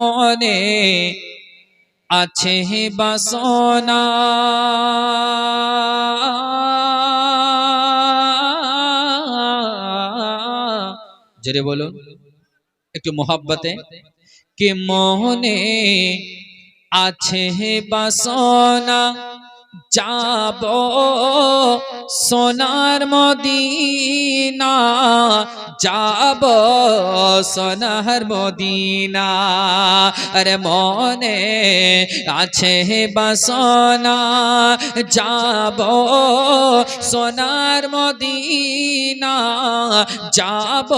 মনে আছে বাসনা। জেরে বলুন একটু মোহাব্বতে। কে মনে আছে বাসনা? যাব সোনার মদিনা, যাব সোনার মদিনা। আরে মনে আছে বাসনা, যাব সোনার মদিনা, যাব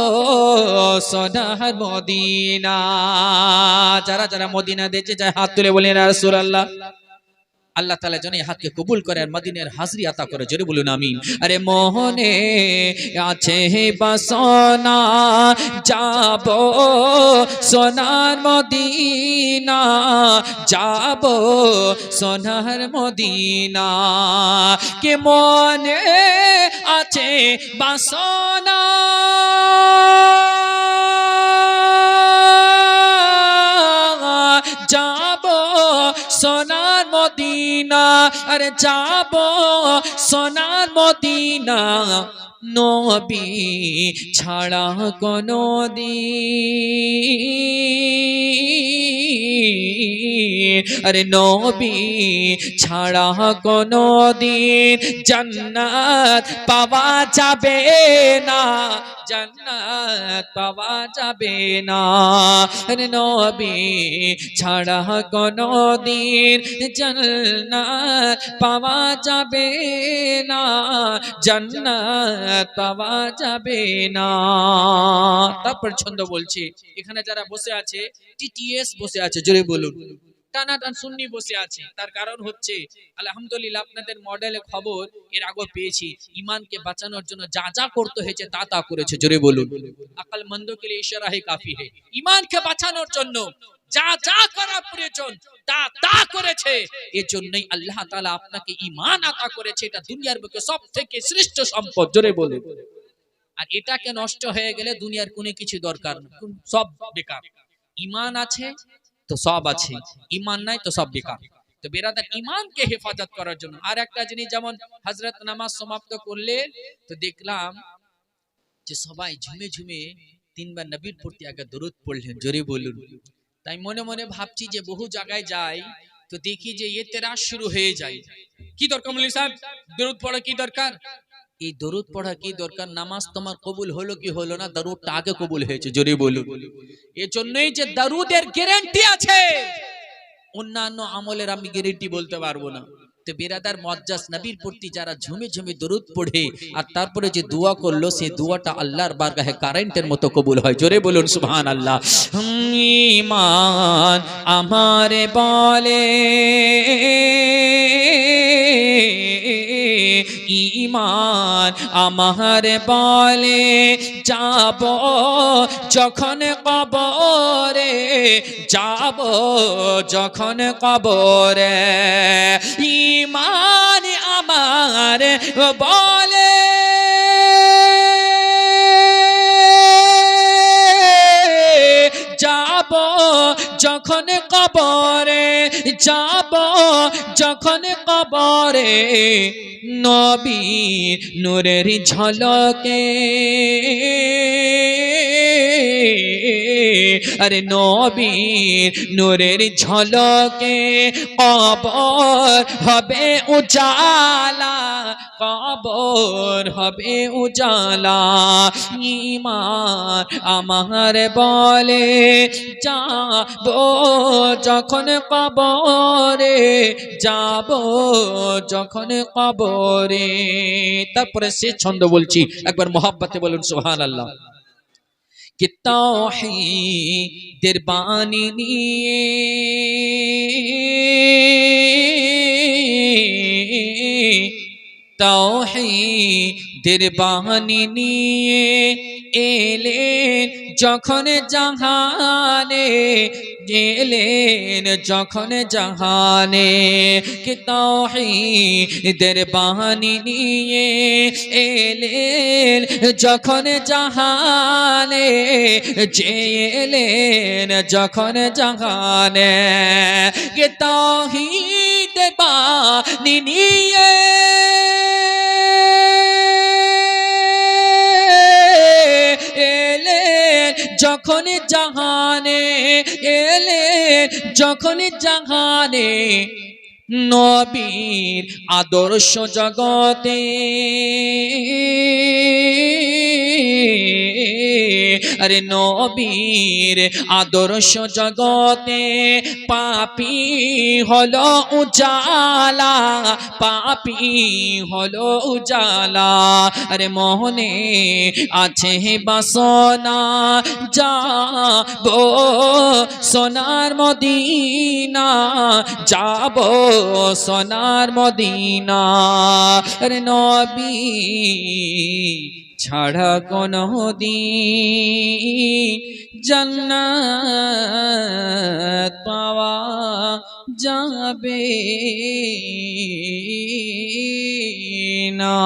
সোনার মদিনা। যারা যারা মদিনা দেখছে যায় হাত তুলে বলেন রাসূলুল্লাহ। আল্লাহ তালা যেন এই হাতকে কবুল করে আর মদিনের হাজরি আতা করে। জোরে বলুন, আমিন। আরে মোহনে আছে বাসনা, যাব সোনার মদিনা, যাব সোনার মদিনা। কে মনে আছে বাসনা? যাব সোনার মদিনা আরে যাব সোনার মদিনা। নবী ছাড়া কোনো দিন। আরে নবী ছাড়া কোনো দিন জান্নাত পাওয়া যাবে না। জান্নাত পাওয়া যাবে না। আরে নবী ছাড়া কোনো দিন জান্নাত পাওয়া যাবে না, জান্নাত যাবে না। তারপর ছন্দ বলছি, এখানে যারা বসে আছে, টিটিএস বসে আছে, জোরে বলুন। টানা টান সুন্নি বসে আছে, তার কারণ হচ্ছে, আলহামদুলিল্লাহ আপনাদের মডেলে খবর, এর আগে পেয়েছি ইমানকে বাঁচানোর জন্য যা যা করতে হয়েছে, তা তা করেছে, জোরে বলুন। আকাল মন্দ কে লিয়ে ইশারা হে কাফি হে। ইমানকে বাঁচানোর জন্য যা যা করা প্রয়োজন, তা তা করেছে। এর জন্যই আল্লাহ তাআলা আপনাকে ঈমান আতা করেছে। এটা দুনিয়ার বুকে সব থেকে শ্রেষ্ঠ সম্পদ, জোরে বলুন। আর এটাকে নষ্ট হয়ে গেলে দুনিয়ার কোনো কিছু দরকার সব বেকার। ঈমান আছে তো সব আছে। ঈমান নাই তো সব বেকার। তো বেরাদার ঈমানকে হেফাজত করার জন্য। আর একটা জিনিস যেমন হযরত নামাজ সমাপ্ত করলে, তো দেখলাম যে সবাই ঝুমে ঝুমে তিনবার নবীর প্রতি আগে দরুদ পড়লেন। জোরে বলুন। তাই মনে মনে ভাবছি যে বহু জায়গায় যাই তো দেখি যে এ তেরা শুরু হয়ে যায়। কি দরকার মল্লিক সাহেব? দরুদ পড়া কি দরকার? এই দরুদ পড়া কি দরকার? নামাজ তোমার কবুল হলো কি হলো না? দরুদটা আগে কবুল হয়েছে জোরে বলুন। এর জন্যই যে দরুদের গ্যারান্টি আছে অন্যান্য আমলের আমি গ্যারেন্টি বলতে পারব না। তো বেরাদার মজ্জাস নবীর প্রতি যারা ঝুমে ঝুমে দরুদ পড়ে, আর তারপরে যে দোয়া করল, সেই দোয়াটা আল্লাহর বারগাহে কারেন্টের মতো কবুল হয়। জোরে বলুন সুহান আল্লাহ ইমান আমারে বলে ইমান আমার বলে যাব যখন কবরে যাব যখন কবরে। ইমান আমার বলে যখন কবরে যাব যখন কবরে নবী নূরের ঝলকে আরে নবীর নূরের ঝলকে কবর হবে উজালা, কবর হবে উজালা। ইমান আমার বলে, যাব যখন কবরে, যাব যখন কবরে। তারপরে সে ছন্দ বলছি, একবার মোহাব্বতে বলুন সোহান আল্লাহ کہ توحیدر بانی نیے তৌহিদের দের বাহানি নিয়ে এলেন, যখন জাহানে এলেন যখন জাহানে কে তাওহীদের বাহানি নিয়ে এলেন, যখন জাহানে যে এলেন যখন জাহানে কে তাওহীদের বাহানি নিয়ে যখন জাহানে এলে যখন জাহানে নবীর আদর্শ জগতে আরে নবীর আদর্শ জগতে পাপি হলো উজালা, পাপি হলো উজালা। আরে মোহনে আছে হে বাসনা, যাব সোনার মদিনা, যাব সোনার মদিনা। আরে নবী ছাড়া কোন দিন জান্নাত পাওয়া যাবে না।